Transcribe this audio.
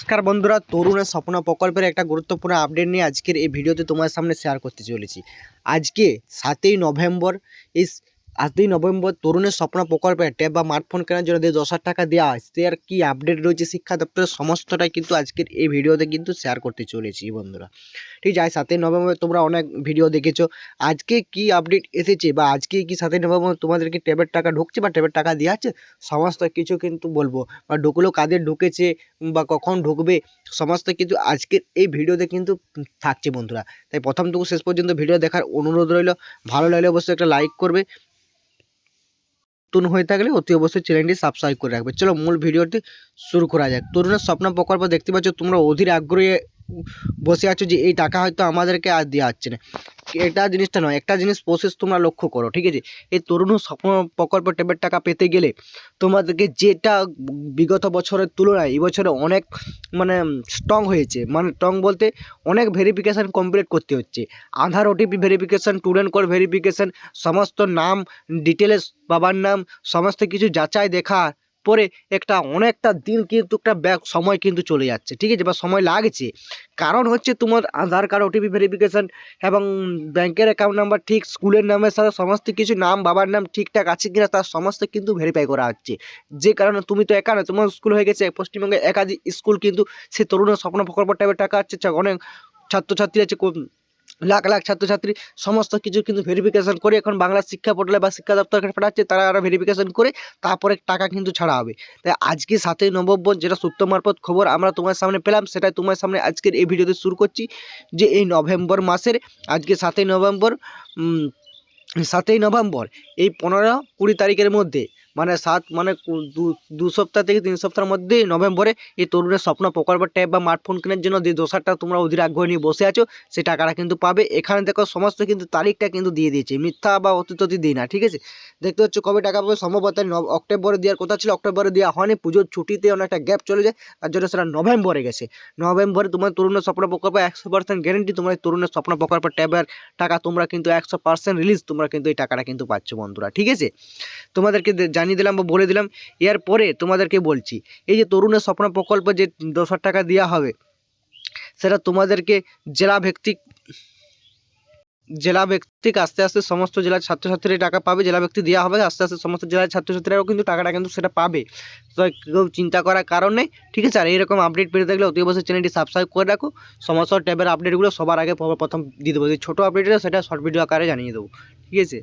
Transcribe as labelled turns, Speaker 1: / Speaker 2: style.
Speaker 1: নমস্কার বন্ধুরা তরুণের স্বপ্ন প্রকল্পের একটা গুরুত্বপূর্ণ আপডেট নিয়ে আজকের এই ভিডিওতে তোমার সামনে শেয়ার করতে চলেছি। আজকে সাতই নভেম্বর এই সাতই নভেম্বর তরুণের স্বপ্ন প্রকল্পে ট্যাব বা স্মার্টফোন কেনার জন্য যে দশ টাকা দেওয়া হয়, সে আর কী আপডেট রয়েছে শিক্ষা দপ্তরের সমস্তটাই কিন্তু আজকের এই ভিডিওতে কিন্তু শেয়ার করতে চলেছি বন্ধুরা। ঠিক আছে সাতই নভেম্বর তোমরা অনেক ভিডিও দেখেছ। আজকে কি আপডেট এসেছে বা আজকে কি সাতই নভেম্বর তোমাদেরকে ট্যাবের টাকা ঢুকছে বা ট্যাবের টাকা দেওয়া হচ্ছে সমস্ত কিছু কিন্তু বলব। বা ঢুকলো কাদের ঢুকেছে বা কখন ঢুকবে, সমস্ত কিছু আজকের এই ভিডিওতে কিন্তু থাকছে বন্ধুরা। তাই প্রথম থেকে শেষ পর্যন্ত ভিডিও দেখার অনুরোধ রইল। ভালো লাগলে অবশ্যই একটা লাইক করবে। নতুন হয়ে থাকলে অতি অবশ্যই চ্যানেলটি সাবস্ক্রাইব করে রাখবে। চলো মূল ভিডিওটি শুরু করা যাক। তরুণের স্বপ্ন প্রকল্প দেখতে পাচ্ছ, তোমরা অধীর আগ্রহে বসে আছো যে এই টাকা হয়তো আমাদেরকে আর দেওয়া হচ্ছে না। এটা জিনিসটা নয়, একটা জিনিস প্রসেস তোমরা লক্ষ্য করো, ঠিক আছে? এই তরুণ স্বপ্ন প্রকল্প ট্যাবের টাকা পেতে গেলে তোমাদেরকে যেটা বিগত বছরের তুলনায় এই বছরে অনেক মানে স্ট্রং হয়েছে। মানে স্ট্রং বলতে অনেক ভেরিফিকেশান কমপ্লিট করতে হচ্ছে। Aadhaar OTP verification student code verification সমস্ত নাম ডিটেলস বাবার নাম, সমস্ত কিছু যাচাই দেখা পরে একটা অনেকটা দিন কিন্তু একটা ব্যাক সময় কিন্তু চলে যাচ্ছে, ঠিক আছে? বা সময় লাগছে। কারণ হচ্ছে তোমার আধার কার্ড ওটিপি ভেরিফিকেশান এবং ব্যাংকের অ্যাকাউন্ট নাম্বার ঠিক, স্কুলের নামের সাথে সমস্ত কিছু নাম, বাবার নাম ঠিকঠাক আছে কিনা তার সমস্ত কিন্তু ভেরিফাই করা হচ্ছে। যে কারণে তুমি তো একা না, তোমার স্কুল হয়ে গেছে পশ্চিমবঙ্গে একাধিক স্কুল কিন্তু সে তরুণের স্বপ্ন প্রকল্প টাইপের টাকা আছে অনেক ছাত্রছাত্রী আছে লাখ লাখ ছাত্রছাত্রী, সমস্ত কিছু কিন্তু ভেরিফিকেশন করে এখন বাংলা শিক্ষা পোর্টালে বা শিক্ষা দপ্তরকে পাঠাচ্ছে, তারা আরও ভেরিফিকেশন করে তারপরে টাকা কিন্তু ছাড়া হবে। তাই আজকে সাতই নভেম্বর যেটা সূত্র মারফত খবর আমরা তোমার সামনে পেলাম, সেটাই তোমার সামনে আজকের এই ভিডিওতে শুরু করছি যে এই নভেম্বর মাসের আজকে সাতই নভেম্বর সাতই নভেম্বর, এই পনেরো কুড়ি তারিখের মধ্যে মানে সাত মানে দু সপ্তাহ থেকে তিন সপ্তাহের মধ্যে নভেম্বরে এই তরুণের স্বপ্ন প্রকল্প ট্যাব বা স্মার্টফোন কেনার জন্য যে দোসারটা তোমরা অধীর আগ্রহ নিয়ে বসে আছো সেই টাকাটা কিন্তু পাবে। এখানে দেখো সমস্ত কিন্তু তারিখটা কিন্তু দিয়ে দিয়েছে। মিথ্যা বা অতিথি দিই না, ঠিক আছে? দেখতে হচ্ছে কবে টাকা পাবে? সম্ভবত অক্টোবরে দেওয়ার কথা ছিল, অক্টোবরে দেওয়া হয়নি। পুজোর ছুটিতে অনেকটা গ্যাপ চলে যায়, তার জন্য সেটা নভেম্বরে গেছে। নভেম্বরে তোমার তরুণের স্বপ্ন প্রকল্প একশো পার্সেন্ট গ্যারেন্টি তোমার তরুণের স্বপ্ন প্রকল্প ট্যাবের টাকা তোমরা কিন্তু একশো পার্সেন্ট রিলিজ তোমরা কিন্তু এই টাকাটা কিন্তু পাচ্ছ বন্ধুরা, ঠিক আছে? তোমাদেরকে দে- জানিয়ে দিলাম বা বলে দিলাম, এর পরে তোমাদেরকে বলছি। এই যে তরুণের স্বপ্ন প্রকল্প যে দশ টাকা দেওয়া হবে, সেটা তোমাদেরকে জেলা ভিত্তিক জেলা ভিত্তিক আস্তে আস্তে সমস্ত জেলার ছাত্রছাত্রীরা টাকা পাবে, জেলা ব্যক্তি দেওয়া হবে, আস্তে আস্তে সমস্ত জেলার ছাত্রছাত্রীরাও কিন্তু টাকাটা কিন্তু সেটা পাবে। তো কেউ চিন্তা করার কারণ ঠিক আছে? আর এইরকম আপডেট পেতে থাকলে অতি অবশ্যই চ্যানেলটি সাবস্ক্রাইব করে রাখো। সমস্ত ট্যাবের আপডেটগুলো সবার আগে প্রথম দিয়ে দেবো। যে ছোটো আপডেট সেটা শর্ট ভিডিও আকারে জানিয়ে দেবো। ঠিক আছে?